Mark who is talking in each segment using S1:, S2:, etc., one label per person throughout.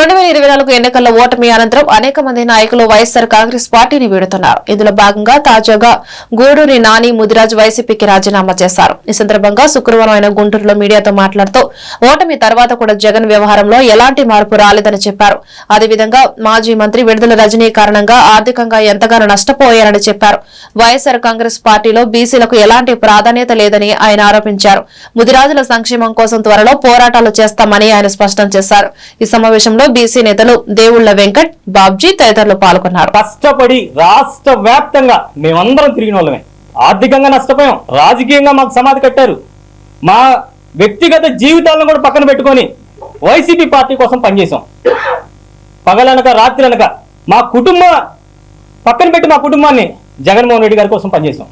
S1: రెండు వేల ఇరవై నాలుగు ఎన్నికల్లో ఓటమి అనంతరం అనేక మంది నాయకులు వైఎస్సార్ కాంగ్రెస్ పార్టీని వీడుతున్నారు. ఇందులో భాగంగా తాజాగా గూడూరి నాని ముదిరాజ్ వైసీపీకి రాజీనామా చేశారు. ఈ సందర్భంగా శుక్రవారం ఆయన గుంటూరులో మీడియాతో మాట్లాడుతూ ఓటమి తర్వాత కూడా జగన్ వ్యవహారంలో ఎలాంటి మార్పు రాలేదని చెప్పారు. అదేవిధంగా మాజీ మంత్రి విడుదల రజనీ కారణంగా ఆర్థికంగా ఎంతగానో నష్టపోయారని చెప్పారు. వైఎస్సార్ కాంగ్రెస్ పార్టీలో బీసీలకు ఎలాంటి ప్రాధాన్యత లేదని ఆయన ఆరోపించారు. ముదిరాజుల సంక్షేమం కోసం త్వరలో పోరాటాలు చేస్తామని ఆయన స్పష్టం చేశారు. ఈ సమావేశంలో బీసీ నేతలు దేవుళ్ళ వెంకట్ బాబ్జీ తదితరులు పాల్గొన్నారు.
S2: కష్టపడి రాష్ట్ర వ్యాప్తంగా మేమందరం తిరిగిన వాళ్ళమే. ఆర్థికంగా నష్టపోయాం రాజకీయంగా మాకు సమాధి కట్టారు. మా వ్యక్తిగత జీవితాలను కూడా పక్కన పెట్టుకొని వైసీపీ పార్టీ కోసం పనిచేసాం పగలనక రాత్రి అనక మా కుటుంబ పక్కన పెట్టి మా కుటుంబాన్ని జగన్మోహన్ రెడ్డి గారి కోసం పనిచేసాం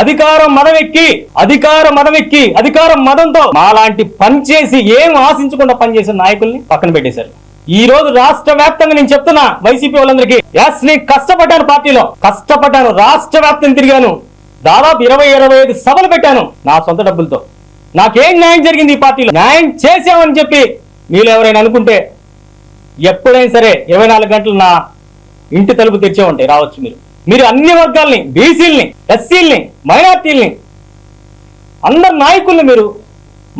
S2: అధికారం మదం ఎక్కి అధికార మదం ఎక్కి అధికారం మదంతో మాలాంటి పనిచేసి ఏం ఆశించకుండా పనిచేసిన నాయకుల్ని పక్కన పెట్టేశారు. ఈ రోజు రాష్ట్ర వ్యాప్తంగా నేను చెప్తున్నా వైసీపీ వాళ్ళందరికీ. ఎస్ నేను కష్టపడ్డాను పార్టీలో. కష్టపడ్డాను రాష్ట్ర వ్యాప్తం తిరిగాను. దాదాపు ఇరవై ఇరవై ఐదు సభలు పెట్టాను నా సొంత డబ్బులతో. నాకేం న్యాయం జరిగింది ఈ పార్టీలో? న్యాయం చేసామని చెప్పి మీరు ఎవరైనా అనుకుంటే ఎప్పుడైనా సరే ఇరవై నాలుగు గంటలు నా ఇంటి తలుపు తెరిచే ఉంటాయి రావచ్చు మీరు. మీరు అన్ని వర్గాల్ని బీసీల్ని ఎస్సీల్ని మైనార్టీల్ని అందరు నాయకుల్ని మీరు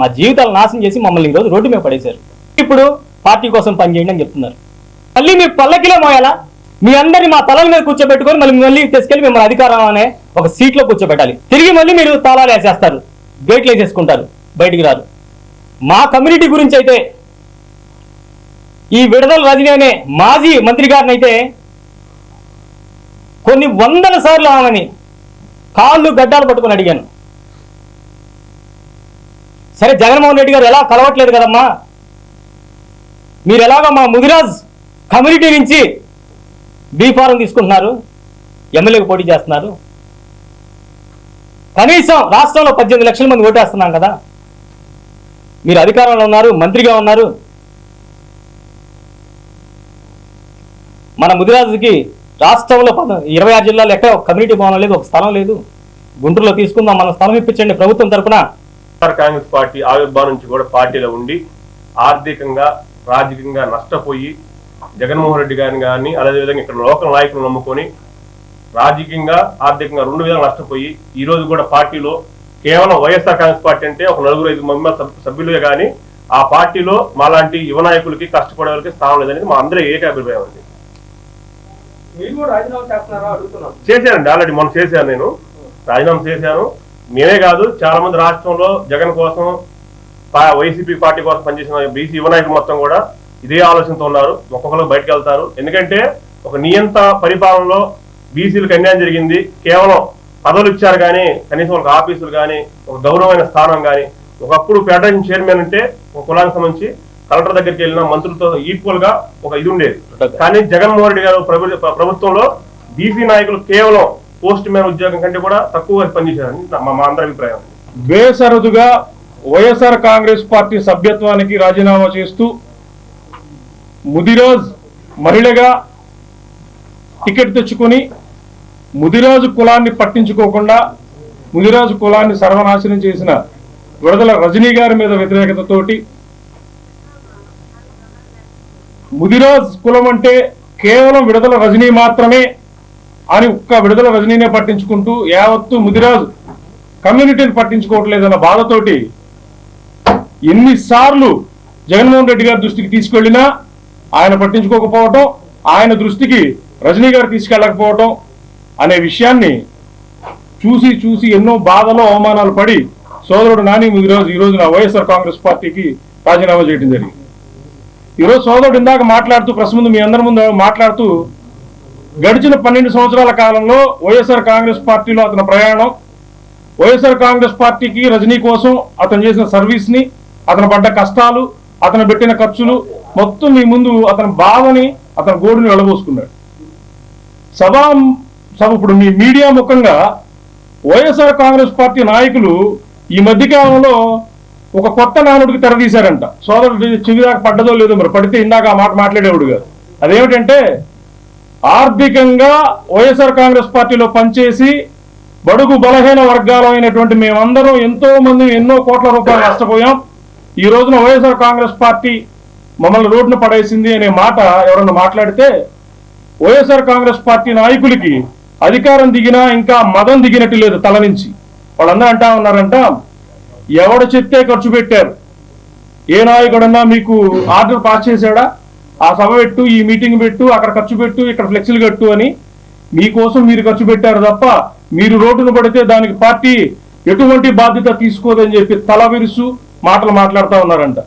S2: మా జీవితాలు నాశనం చేసి మమ్మల్ని ఈరోజు రోడ్డు మీద పడేశారు. ఇప్పుడు పార్టీ కోసం పనిచేయండి అని చెప్తున్నారు. మళ్ళీ మీ పల్లకిలో మోయాలా? మీ అందరిని మా తలల మీద కూర్చోబెట్టుకొని మళ్ళీ మళ్ళీ తీసుకెళ్ళి మిమ్మల్ని అధికారం అనే ఒక సీట్లో కూర్చోబెట్టాలి. తిరిగి మళ్ళీ మీరు తాళాలు వేసేస్తారు. గేట్లు వేసేసుకుంటారు. బయటికి రారు. మా కమ్యూనిటీ గురించి అయితే ఈ విడుదల రజనీ అనే మాజీ మంత్రి గారిని అయితే కొన్ని వందల సార్లు ఆమెని కాళ్ళు గడ్డాలు పట్టుకొని అడిగాను. సరే జగన్మోహన్ రెడ్డి గారు ఎలా కలవట్లేదు కదమ్మా? మీరు ఎలాగో మా ముదిరాజ్ కమ్యూనిటీ నుంచి బీ ఫారం తీసుకుంటున్నారు? ఎమ్మెల్యేకి పోటీ చేస్తున్నారు? కనీసం రాష్ట్రంలో పద్దెనిమిది లక్షల మంది ఓటేస్తున్నాం కదా? మీరు అధికారంలో ఉన్నారు మంత్రిగా ఉన్నారు. మన ముదిరాజుకి రాష్ట్రంలో ఇరవై ఆరు జిల్లాలు ఎక్కడ కమ్యూనిటీ భవనం లేదు ఒక స్థలం లేదు. గుంటూరులో తీసుకుందాం మన స్థలం ఇప్పించండి ప్రభుత్వం
S3: తరఫున కాంగ్రెస్ పార్టీ ఆవిర్భావం నుంచి కూడా పార్టీలో ఉండి ఆర్థికంగా రాజకీయంగా నష్టపోయి జగన్మోహన్ రెడ్డి గారిని కానీ అదేవిధంగా ఇక్కడ లోకల్ నాయకులు నమ్ముకొని రాజకీయంగా ఆర్థికంగా రెండు విధాలు నష్టపోయి ఈ రోజు కూడా పార్టీలో కేవలం వైఎస్ఆర్ కాంగ్రెస్ పార్టీ అంటే ఒక నలుగురు ఐదు మంది సభ్- సభ్యులే కానీ ఆ పార్టీలో మాలాంటి యువ నాయకులకి కష్టపడే వాళ్ళకి స్థానం లేదనేది మా అందరూ ఏకాభిప్రాయం అండి. చేశానండి ఆల్రెడీ మొన్న చేశాను నేను. రాజీనామా చేశాను. మేమే కాదు చాలా మంది రాష్ట్రంలో జగన్ కోసం వైసీపీ పార్టీ కోసం పనిచేసిన బీసీ యువ నాయకులు మొత్తం కూడా ఇదే ఆలోచనతో ఉన్నారు. ఒక్కొక్కరు బయటకు వెళ్తారు. ఎందుకంటే ఒక నియంత పరిపాలనలో బీసీలకు అన్యాయం జరిగింది. కేవలం పదవులు ఇచ్చారు కానీ కనీసం ఒక ఆఫీసులు కానీ ఒక గౌరవమైన స్థానం కానీ ఒకప్పుడు ఫెడరేషన్ చైర్మన్ అంటే ఒక కులానికి సంబంధించి కలెక్టర్ దగ్గరికి వెళ్ళిన మంత్రులతో ఈక్వల్గా ఒక ఇది ఉండేది. కానీ జగన్మోహన్ రెడ్డి గారు ప్రభు- ప్రభుత్వంలో బీసీ నాయకులు కేవలం పోస్ట్ మ్యాన్ ఉద్యోగం కంటే కూడా తక్కువ పనిచేశారని మా మా అందరి అభిప్రాయం.
S4: బేసరదుగా వైఎస్ఆర్ కాంగ్రెస్ పార్టీ సభ్యత్వానికి రాజీనామా చేస్తూ ముదిరాజ్ మహిళగా టికెట్ తెచ్చుకొని ముదిరాజు కులాన్ని పట్టించుకోకుండా ముదిరాజు కులాన్ని సర్వనాశనం చేసిన విడుదల రజనీ గారి మీద వ్యతిరేకతతోటి ముదిరాజ్ కులం అంటే కేవలం విడుదల రజనీ మాత్రమే అని ఒక్క విడుదల రజనీనే పట్టించుకుంటూ యావత్తు ముదిరాజు కమ్యూనిటీని పట్టించుకోవట్లేదన్న బాధతోటి ఎన్నిసార్లు జగన్మోహన్ రెడ్డి గారి దృష్టికి తీసుకెళ్ళినా ఆయన పట్టించుకోకపోవటం ఆయన దృష్టికి రజనీ గారు తీసుకెళ్ళకపోవటం అనే విషయాన్ని చూసి చూసి ఎన్నో బాధలు అవమానాలు పడి సోదరుడు నాని ఈరోజు ఈ రోజున వైఎస్ఆర్ కాంగ్రెస్ పార్టీకి రాజీనామా చేయడం జరిగింది. ఈరోజు సోదరుడు ఇందాక మాట్లాడుతూ ప్రెస్ ముందు మీ అందరి ముందు మాట్లాడుతూ గడిచిన పన్నెండు సంవత్సరాల కాలంలో వైఎస్ఆర్ కాంగ్రెస్ పార్టీలో అతని ప్రయాణం వైఎస్ఆర్ కాంగ్రెస్ పార్టీకి రజనీ కోసం అతను చేసిన సర్వీస్ని అతను పడ్డ కష్టాలు అతను పెట్టిన ఖర్చులు మొత్తం మీ ముందు అతని బాధని అతని గోడుని వెళ్ళబోసుకున్నాడు. సభా సభ ఇప్పుడు మీ మీడియా ముఖంగా వైఎస్ఆర్ కాంగ్రెస్ పార్టీ నాయకులు ఈ మధ్యకాలంలో ఒక కొత్త నానుడికి తెరదీశారంట సోదరుడు చివిదాకా పడ్డదో లేదో మరి పడితే ఇందాక ఆ మాట మాట్లాడేవాడు కాదు అదేమిటంటే ఆర్థికంగా వైఎస్ఆర్ కాంగ్రెస్ పార్టీలో పనిచేసి బడుగు బలహీన వర్గాలైనటువంటి మేమందరం ఎంతో మంది ఎన్నో కోట్ల రూపాయలు నష్టపోయాం. ఈ రోజున వైఎస్ఆర్ కాంగ్రెస్ పార్టీ మమ్మల్ని రోడ్డున పడేసింది అనే మాట ఎవరన్నా మాట్లాడితే వైఎస్ఆర్ కాంగ్రెస్ పార్టీ నాయకులకి అధికారం దిగినా ఇంకా మదం దిగినట్టు లేదు తల నుంచి. వాళ్ళందరూ అంటా ఉన్నారంట ఎవడు చెప్తే ఖర్చు పెట్టారు. ఏ నాయకుడన్నా మీకు ఆర్డర్ పాస్ చేశాడా? ఆ సభ పెట్టు ఈ మీటింగ్ పెట్టు అక్కడ ఖర్చు పెట్టు ఇక్కడ ఫ్లెక్సీలు కట్టు అని మీకోసం మీరు ఖర్చు పెట్టారు తప్ప మీరు రోడ్డును పడితే దానికి పార్టీ ఎటువంటి బాధ్యత తీసుకోదని చెప్పి తల విరుసు మాటలు మాట్లాడుతూ ఉన్నారంట.